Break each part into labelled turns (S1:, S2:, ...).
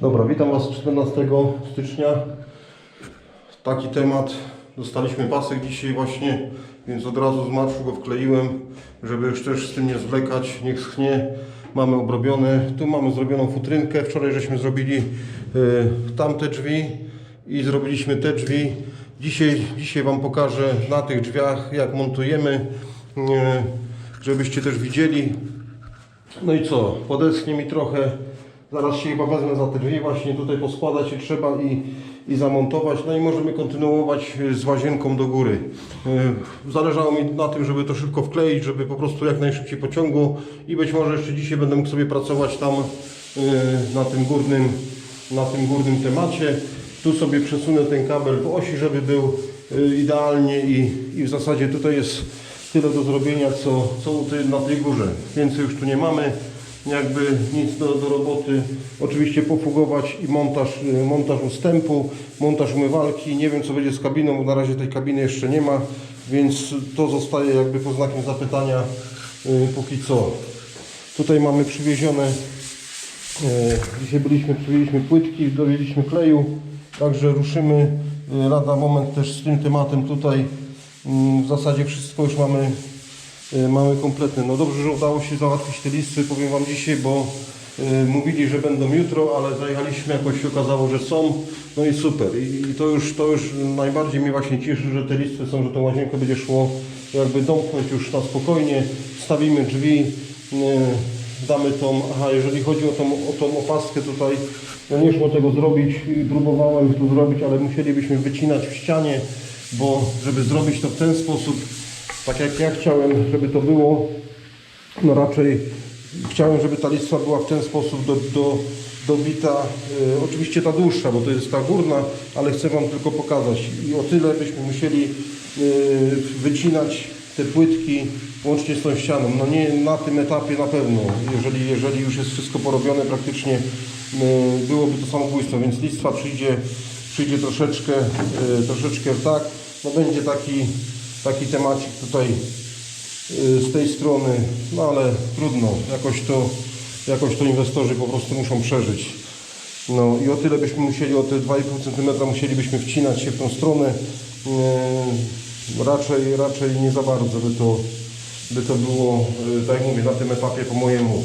S1: Dobra, witam Was 14 stycznia. Taki temat. Dostaliśmy pasek dzisiaj właśnie, więc od razu z marszu go wkleiłem, żeby już też z tym nie zwlekać, niech schnie. Mamy obrobione. Tu mamy zrobioną futrynkę. Wczoraj żeśmy zrobili y, tamte drzwi i zrobiliśmy te drzwi. Dzisiaj, dzisiaj Wam pokażę na tych drzwiach, jak montujemy, y, żebyście też widzieli, no i co? Podeschnie mi trochę. Zaraz się chyba wezmę za te drzwi, właśnie tutaj poskładać je trzeba i, i zamontować. No i możemy kontynuować z łazienką do góry. Y, Zależało mi na tym, żeby to szybko wkleić, żeby po prostu jak najszybciej pociągło i być może jeszcze dzisiaj będę mógł sobie pracować tam y, na tym górnym, na tym górnym temacie. Tu sobie przesunę ten kabel w osi, żeby był y, idealnie i, i w zasadzie tutaj jest tyle do zrobienia, co, co na tej górze. Więcej już tu nie mamy, jakby nic do, do roboty. Oczywiście pofugować i montaż, y, montaż ustępu, montaż umywalki. Nie wiem co będzie z kabiną, bo na razie tej kabiny jeszcze nie ma, więc to zostaje jakby pod znakiem zapytania y, póki co. Tutaj mamy przywiezione E, Dzisiaj byliśmy, przywieźliśmy płytki, dowieźliśmy kleju, także ruszymy e, lada moment też z tym tematem tutaj. Mm, W zasadzie wszystko już mamy, mamy kompletne. No dobrze, że udało się załatwić te listy, powiem Wam dzisiaj, bo e, mówili, że będą jutro, ale zajechaliśmy, jakoś się okazało, że są. No i super. I to już, to już najbardziej mnie właśnie cieszy, że te listy są, że tą łazienkę będzie szło jakby domknąć już na spokojnie. Stawimy drzwi, e, damy tą, aha, jeżeli chodzi o tą, o tą opaskę tutaj, ja nie szło tego zrobić próbowałem to zrobić, ale musielibyśmy wycinać w ścianie, bo żeby zrobić to w ten sposób, tak jak ja chciałem, żeby to było, no raczej chciałem, żeby ta listwa była w ten sposób do, do, dobita, e, oczywiście ta dłuższa, bo to jest ta górna, ale chcę Wam tylko pokazać. I o tyle byśmy musieli e, wycinać te płytki łącznie z tą ścianą. No nie na tym etapie na pewno, jeżeli, jeżeli już jest wszystko porobione praktycznie e, byłoby to samobójstwo, więc listwa przyjdzie, przyjdzie troszeczkę, troszeczkę tak, no będzie taki, taki temacik tutaj y, z tej strony, no ale trudno, jakoś to, jakoś to inwestorzy po prostu muszą przeżyć. No i o tyle byśmy musieli, o te 2,5 cm musielibyśmy wcinać się w tą stronę. Yy, raczej, raczej nie za bardzo by to, by to było, yy, tak jak mówię, na tym etapie po mojemu.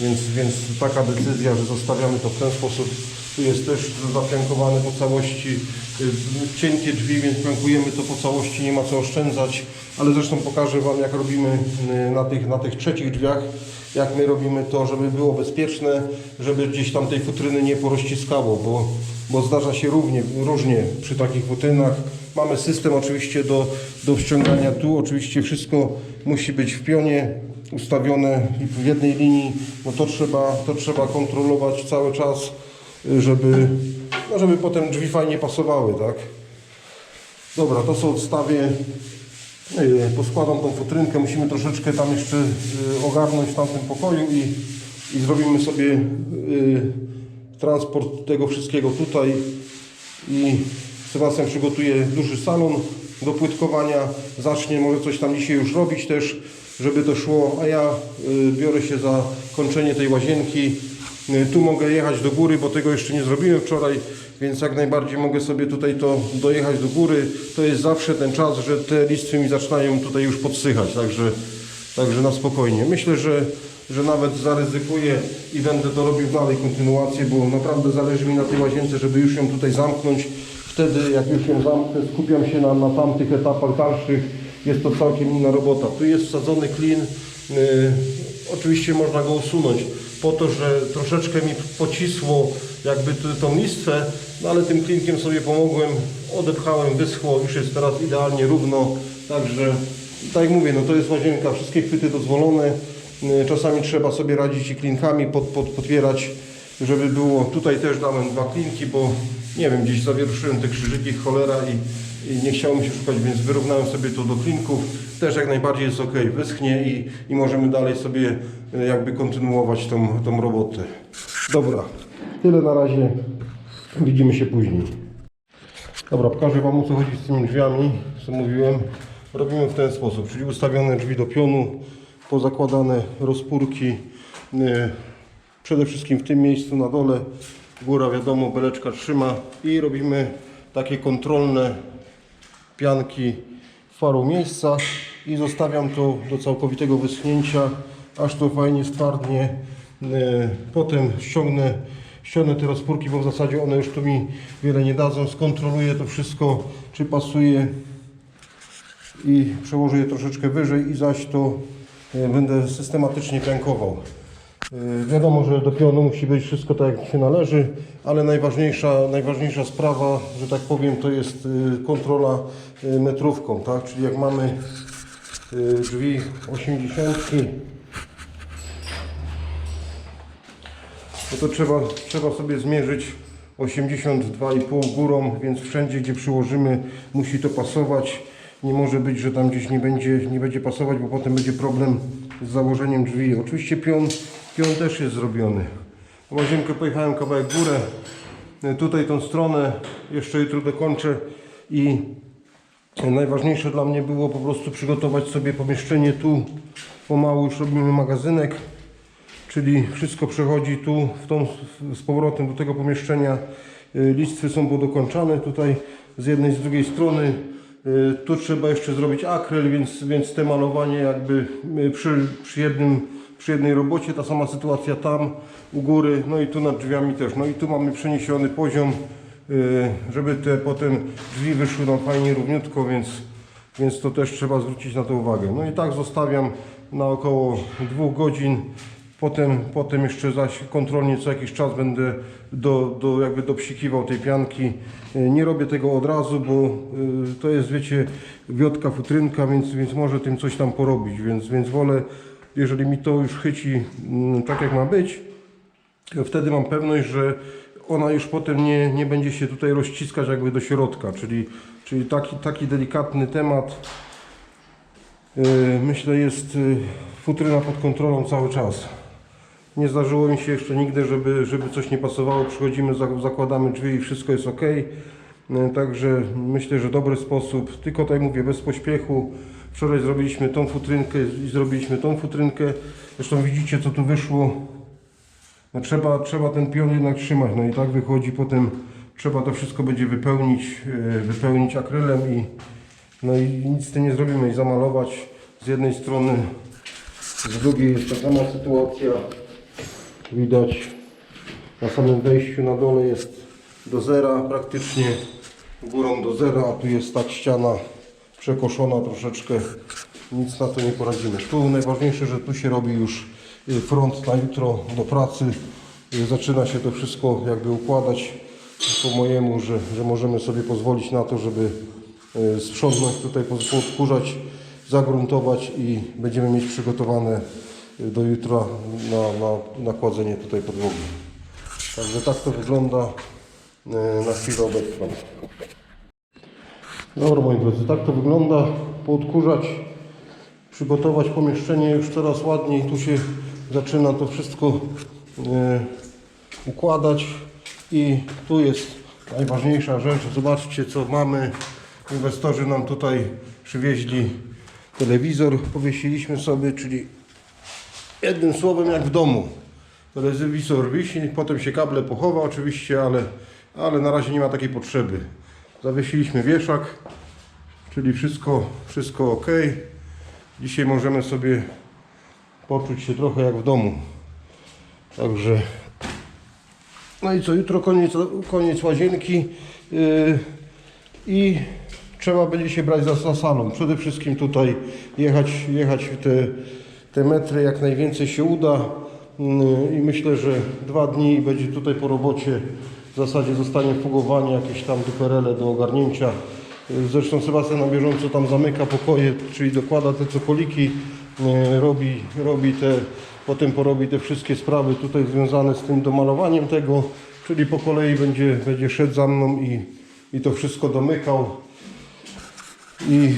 S1: Więc, więc taka decyzja, że zostawiamy to w ten sposób. Tu jest też zapiankowane po całości. Yy, Cienkie drzwi, więc piankujemy to po całości, nie ma co oszczędzać. Ale zresztą pokażę Wam, jak robimy yy, na tych, na tych trzecich drzwiach, jak my robimy to, żeby było bezpieczne, żeby gdzieś tam tej futryny nie porościskało, bo, bo zdarza się równie, różnie przy takich futrynach. Mamy system oczywiście do, do wciągania tu, oczywiście wszystko musi być w pionie ustawione w jednej linii, no to trzeba, to trzeba kontrolować cały czas, y, żeby, no żeby potem drzwi fajnie pasowały, tak? Dobra, to są odstawię. Yy, Poskładam tą futrynkę, musimy troszeczkę tam jeszcze yy, ogarnąć w tamtym pokoju i, i zrobimy sobie transport tego wszystkiego tutaj i Sebastian przygotuje duży salon do płytkowania, zacznie może coś tam dzisiaj już robić też, żeby to szło, a ja yy, biorę się za kończenie tej łazienki. Yy, Tu mogę jechać do góry, bo tego jeszcze nie zrobiłem wczoraj, więc jak najbardziej mogę sobie tutaj to dojechać do góry. To jest zawsze ten czas, że te listwy mi zaczynają tutaj już podsychać, także, także na spokojnie. Myślę, że, że nawet zaryzykuję i będę to robił dalej kontynuację, bo naprawdę zależy mi na tej łazience, żeby już ją tutaj zamknąć. Wtedy jak już ją zamknę, skupiam się na, na tamtych etapach dalszych. Jest to całkiem inna robota. Tu jest wsadzony klin. Yy, oczywiście można go usunąć po to, że troszeczkę mi pocisło jakby tą listwę, no ale tym klinkiem sobie pomogłem, odepchałem, wyschło, już jest teraz idealnie równo, także tak jak mówię, no to jest łazienka, wszystkie chwyty dozwolone, Yy, czasami trzeba sobie radzić i klinkami pod, pod, podpierać, żeby było, tutaj też dałem dwa klinki, bo nie wiem, gdzieś zawieruszyłem te krzyżyki, cholera i i nie chciało mi się szukać, więc wyrównałem sobie to do klinków. Też jak najbardziej jest ok, wyschnie i, i możemy dalej sobie e, jakby kontynuować tą, tą robotę. Dobra, tyle na razie. Widzimy się później. Dobra, pokażę Wam o co chodzi z tymi drzwiami, co mówiłem. Robimy w ten sposób, czyli ustawione drzwi do pionu, pozakładane rozpórki. Przede wszystkim w tym miejscu na dole Góra wiadomo, beleczka trzyma i robimy takie kontrolne pianki w paru miejscach i zostawiam to do całkowitego wyschnięcia, aż to fajnie stwardnie. E, Potem ściągnę, ściągnę te rozpórki, bo w zasadzie one już tu mi wiele nie dadzą. Skontroluję to wszystko, czy pasuje i przełożę je troszeczkę wyżej i zaś to e, będę systematycznie piankował. E, Wiadomo, że do pionu musi być wszystko tak jak się należy, ale najważniejsza, najważniejsza sprawa, że tak powiem, to jest e, kontrola e, metrówką, tak? Czyli jak mamy drzwi 80, no to trzeba, trzeba sobie zmierzyć 82,5 górą, więc wszędzie gdzie przyłożymy musi to pasować. Nie może być, że tam gdzieś nie będzie, nie będzie pasować, bo potem będzie problem z założeniem drzwi. Oczywiście pion, pion też jest zrobiony. Łazienkę pojechałem kawałek górę, tutaj tą stronę jeszcze jutro dokończę i najważniejsze dla mnie było po prostu przygotować sobie pomieszczenie tu. Pomału już robimy magazynek czyli wszystko przechodzi tu w tą, z powrotem do tego pomieszczenia. Y, Listwy są podokończane tutaj z jednej z drugiej strony. Y, Tu trzeba jeszcze zrobić akryl, więc, więc te malowanie jakby y, przy, przy, jednym, przy jednej robocie, ta sama sytuacja tam u góry, no i tu nad drzwiami też. No i tu mamy przeniesiony poziom, y, żeby te potem drzwi wyszły nam fajnie równiutko, więc, więc to też trzeba zwrócić na to uwagę. No i tak zostawiam na około dwóch godzin. Potem, potem jeszcze zaś kontrolnie co jakiś czas będę do, do, jakby dopsikiwał tej pianki. Y, Nie robię tego od razu, bo y, to jest, wiecie, wiotka, futrynka, więc, więc może tym coś tam porobić, więc, więc wolę, jeżeli mi to już chyci mm, tak jak ma być, wtedy mam pewność, że ona już potem nie, nie będzie się tutaj rozciskać jakby do środka, czyli, czyli taki, taki delikatny temat. Yy, Myślę jest yy, futryna pod kontrolą cały czas. Nie zdarzyło mi się jeszcze nigdy, żeby, żeby coś nie pasowało. Przychodzimy, za- zakładamy drzwi i wszystko jest ok. Yy, Także myślę, że dobry sposób. Tylko jak mówię, bez pośpiechu. Wczoraj zrobiliśmy tą futrynkę i zrobiliśmy tą futrynkę. Zresztą widzicie co tu wyszło. No trzeba, trzeba ten pion jednak trzymać, no i tak wychodzi potem, trzeba to wszystko będzie wypełnić, e, wypełnić akrylem i no i nic z tym nie zrobimy i zamalować z jednej strony, z drugiej jest ta sama sytuacja, widać na samym wejściu na dole jest do zera praktycznie, górą do zera, a tu jest tak ściana przekoszona troszeczkę, nic na to nie poradzimy. Tu najważniejsze, że tu się robi już y, front na jutro do pracy, Y, zaczyna się to wszystko jakby układać po mojemu, że, że możemy sobie pozwolić na to, żeby y, sprzątnąć tutaj, podkurzać, zagruntować i będziemy mieć przygotowane do jutra na, na, na tutaj podłogi. Także tak to wygląda na chwilę obecną. Dobra moi drodzy, tak to wygląda. Poodkurzać, przygotować pomieszczenie już coraz ładniej. Tu się zaczyna to wszystko e, układać i tu jest najważniejsza rzecz. Zobaczcie co mamy. Inwestorzy nam tutaj przywieźli telewizor, powiesiliśmy sobie, czyli jednym słowem jak w domu. Telewizor wisi, potem się kable pochowa oczywiście, ale, ale na razie nie ma takiej potrzeby. Zawiesiliśmy wieszak, czyli wszystko, wszystko ok. Dzisiaj możemy sobie poczuć się trochę jak w domu. Także no i co, jutro koniec, koniec łazienki yy, i trzeba będzie się brać za, salon. Przede wszystkim tutaj jechać, jechać te, te metry jak najwięcej się uda Yy, i myślę, że dwa dni będzie tutaj po robocie. W zasadzie zostanie fugowanie, jakieś tam duperele do ogarnięcia. Zresztą Sebastian na bieżąco tam zamyka pokoje, czyli dokłada te cokoliki, yy, robi, robi te, potem porobi te wszystkie sprawy tutaj związane z tym domalowaniem tego, czyli po kolei będzie, będzie szedł za mną i, i to wszystko domykał. I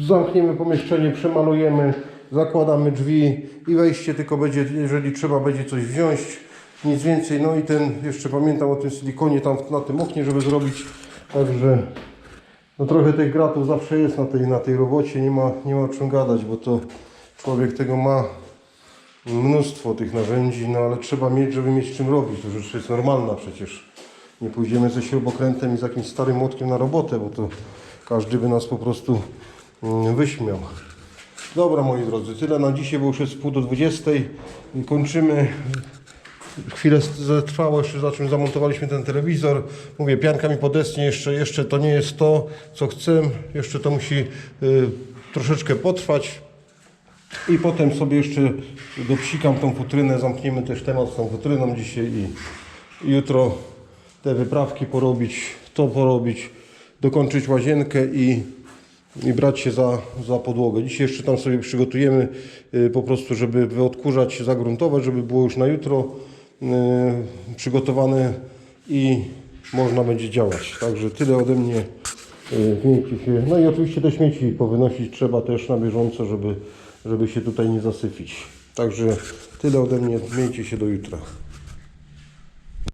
S1: zamkniemy pomieszczenie, przemalujemy, zakładamy drzwi i wejście tylko będzie, jeżeli trzeba będzie coś wziąć, nic więcej. No i ten, jeszcze pamiętam o tym silikonie tam na tym oknie, żeby zrobić, także no trochę tych gratów zawsze jest na tej, na tej robocie, nie ma, nie ma o czym gadać, bo to człowiek tego ma mnóstwo tych narzędzi, no ale trzeba mieć, żeby mieć czym robić. To rzecz jest normalna przecież. Nie pójdziemy ze śrubokrętem i z jakimś starym młotkiem na robotę, bo to każdy by nas po prostu mm, wyśmiał. Dobra moi drodzy, tyle na dzisiaj, bo już jest pół do 20. Kończymy. Chwilę zatrwało jeszcze, za czym zamontowaliśmy ten telewizor. Mówię, pianka mi podesnie, jeszcze, jeszcze to nie jest to, co chcę. Jeszcze to musi y, troszeczkę potrwać. I potem sobie jeszcze dopsikam tą futrynę, zamkniemy też temat z tą futryną dzisiaj i jutro te wyprawki porobić, to porobić, dokończyć łazienkę i, i brać się za, za podłogę. Dzisiaj jeszcze tam sobie przygotujemy y, po prostu, żeby wyodkurzać, zagruntować, żeby było już na jutro przygotowane i można będzie działać. Także tyle ode mnie y, w miękkich. No i oczywiście te śmieci powynosić trzeba też na bieżąco, żeby, żeby się tutaj nie zasypić. Także tyle ode mnie. Miejcie się do jutra.